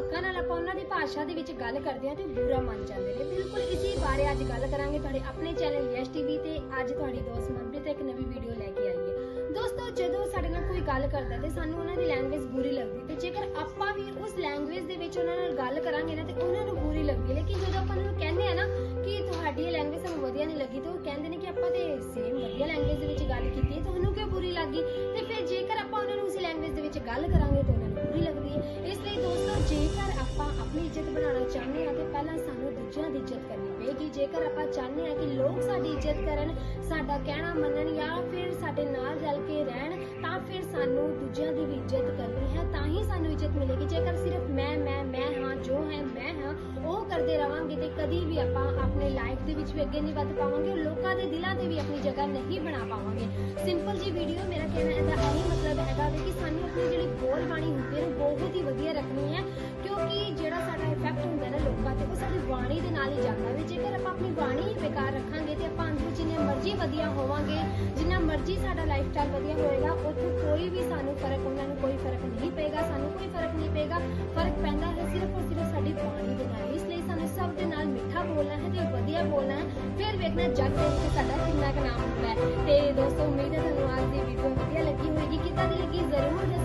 ਲੋਕਾਂ ਨਾਲ ਆਪਾਂ ਉਹਨਾਂ ਦੀ ਭਾਸ਼ਾ ਦੇ ਵਿੱਚ ਗੱਲ ਕਰਦੇ ਹਾਂ ਤੇ ਉਹ ਬੁਰਾ ਮੰਨ ਜਾਂਦੇ ਨੇ। ਬਿਲਕੁਲ ਇਸੇ ਬਾਰੇ ਅੱਜ ਗੱਲ ਕਰਾਂਗੇ। ਤੁਹਾਡੇ ਆਪਣੇ ਚੈਨਲ ਯੈਸ ਟੀਵੀ ਤੇ ਅੱਜ ਤੁਹਾਡੀ ਦੋਸਤ ਮਨਪ੍ਰੀਤ ਇੱਕ ਨਵੀਂ ਵੀਡੀਓ ਲੈ ਕੇ ਆਈ ਹੈ। ਦੋਸਤੋ, ਜਦੋਂ ਸਾਡੇ ਨਾਲ ਕੋਈ ਗੱਲ ਕਰਦਾ ਤੇ ਸਾਨੂੰ ਉਹਨਾਂ ਦੀ ਲੈਂਗੁਏਜ ਬੁਰੀ ਲੱਗਦੀ ਤੇ ਜੇਕਰ ਆਪਾਂ ਵੀ ਉਸ ਲੈਂਗੁਏਜ ਦੇ ਵਿੱਚ ਉਹਨਾਂ ਨਾਲ ਗੱਲ ਕਰਾਂਗੇ ਨਾ ਤੇ ਉਹਨਾਂ ਨੂੰ ਬੁਰੀ ਲੱਗਦੀ ਲੇਕਿਨ ਜਦੋਂ ਆਪਾਂ ਉਹਨਾਂ ਨੂੰ ਕਹਿੰਦੇ ਆ ਨਾ ਕਿ ਤੁਹਾਡੀ ਲੈਂਗੁਏਜ ਸਾਨੂੰ ਵਧੀਆ ਨਹੀਂ ਲੱਗੀ ਤੇ ਉਹ ਕਹਿੰਦੇ ਨੇ ਕਿ ਆਪਾਂ ਤੇ ਸੇਮ ਵਧੀਆ ਲੈਂਗੁਏਜ ਦੇ ਵਿੱਚ ਗੱਲ ਕੀਤੀ ਹੈ, ਤੁਹਾਨੂੰ ਕਿਉਂ ਬੁਰੀ ਲੱਗੀ? ਤੇ ਫਿਰ ਜੇਕਰ ਆਪਾਂ ਉਹਨਾਂ ਨੂੰ ਉਸੇ ਲੈਂਗੁਏਜ ਦੇ ਵਿੱਚ ਗੱਲ ਕਰਾਂਗੇ ਤਾਂ ਉਹਨਾਂ ਨੂੰ ਬੁਰੀ ਲੱਗਦੀ ਹੈ। ਇਸ ਲਈ ਦੋਸਤੋ ਜੇਕਰ ਆਪਣੀ ਇੱਜ਼ਤ ਬਣਾਉਣਾ ਚਾਹੁੰਦੇ ਹਾਂ ਤੇ ਪਹਿਲਾਂ ਸਾਨੂੰ ਦੂਜਿਆਂ ਦੀ ਇੱਜ਼ਤ ਕਰਨੀ ਪਏਗੀ। ਜੇਕਰ ਆਪਾਂ ਚਾਹੁੰਦੇ ਹਾਂ ਕਿ ਲੋਕ ਸਾਡੀ ਇੱਜ਼ਤ ਕਰਨ, ਸਾਡਾ ਕਹਿਣਾ ਮੰਨਣ ਜਾਂ ਫਿਰ ਸਾਡੇ ਨਾਲ ਰਲ ਕੇ ਰਹਿਣ, ਤਾਂ ਫਿਰ ਸਾਨੂੰ ਦੂਜਿਆਂ ਦੀ ਵੀ ਇੱਜ਼ਤ ਕਰਨੀ ਹੈ, ਤਾਂ ਹੀ ਸਾਨੂੰ ਇੱਜ਼ਤ ਮਿਲੇਗੀ। ਜੇਕਰ ਸਿਰਫ ਮੈਂ ਮੈਂ ਮੈਂ ਹਾਂ, ਜੋ ਹੈ, ਮੈਂ ਹਾਂ, ਉਹ ਕਰਦੇ ਰਵਾਂਗੇ ਤੇ ਕਦੀ ਵੀ ਆਪਾਂ ਆਪਣੇ ਲਾਈਫ ਦੇ ਵਿੱਚ ਵੀ ਅੱਗੇ ਨਹੀਂ ਵੱਧ ਪਾਵਾਂਗੇ ਲੋਕਾਂ ਦੇ ਦਿਲਾਂ ਤੇ ਵੀ ਆਪਣੀ ਜਗ੍ਹਾ ਨਹੀਂ ਬਣਾ ਪਾਵਾਂਗੇ। ਸਿੰਪਲ ਜੀ ਵੀਡੀਓ ਮੇਰਾ ਕਹਿਣਾ ਇਹਦਾ ਇਹੀ ਮਤਲਬ ਹੈਗਾ ਵੀ ਕਿ ਸਾਨੂੰ ਆਪਣੀ ਜਿਹੜੀ ਬੋਲ ਬਾਣੀ ਹੁੰਦੀ ਹੈ ਬਹੁਤ ਹੀ ਵਧੀਆ ਰੱਖਣੀ ਹੈ। ਜਾਊਗਾ ਤੇ ਉਹ ਸਾਡੀ ਬਾਣੀ ਦੇ ਨਾਲ ਹੀ ਜਾਂਦਾ ਵੀ ਜੇਕਰ ਆਪਾਂ ਆਪਣੀ ਬਾਣੀ ਹੀ ਬੇਕਾਰ ਰੱਖਾਂਗੇ ਤੇ ਆਪਾਂ ਅੰਦਰੋਂ ਜਿੰਨੇ ਮਰਜ਼ੀ ਵਧੀਆ ਹੋਵਾਂਗੇ, ਜਿੰਨਾ ਮਰਜ਼ੀ ਸਾਡਾ ਲਾਈਫ ਵਧੀਆ ਹੋਏਗਾ, ਉੱਥੇ ਕੋਈ ਵੀ ਸਾਨੂੰ ਫ਼ਰਕ, ਉਹਨਾਂ ਨੂੰ ਕੋਈ ਫ਼ਰਕ ਨਹੀਂ ਪਏਗਾ, ਸਾਨੂੰ ਕੋਈ ਫ਼ਰਕ ਨਹੀਂ ਪਏਗਾ। ਫ਼ਰਕ ਪੈਂਦਾ ਹੈ ਸਿਰਫ ਔਰ ਸਿਰਫ ਸਾਡੀ ਬਾਣੀ ਦੇ ਨਾਲ। ਇਸ ਲਈ ਸਾਨੂੰ ਸਭ ਦੇ ਨਾਲ ਮਿੱਠਾ ਬੋਲਣਾ ਹੈ ਤੇ ਵਧੀਆ ਬੋਲਣਾ ਹੈ। ਫਿਰ ਵੇਖਣਾ ਜੱਗ ਦੇ ਉੱਤੇ ਸਾਡਾ ਕਿੰਨਾ ਕੁ ਨਾਮ ਹੁੰਦਾ ਹੈ। ਤੇ ਦੋਸਤੋ, ਉਮੀਦ ਹੈ ਤੁਹਾਨੂੰ ਅੱਜ ਦੀ ਵੀਡੀਓ ਵਧੀਆ ਲੱਗੀ ਹੋਵੇਗੀ। ਕਿਤਾ ਦੀ ਲੱਗੀ? ਜ਼ਰੂਰ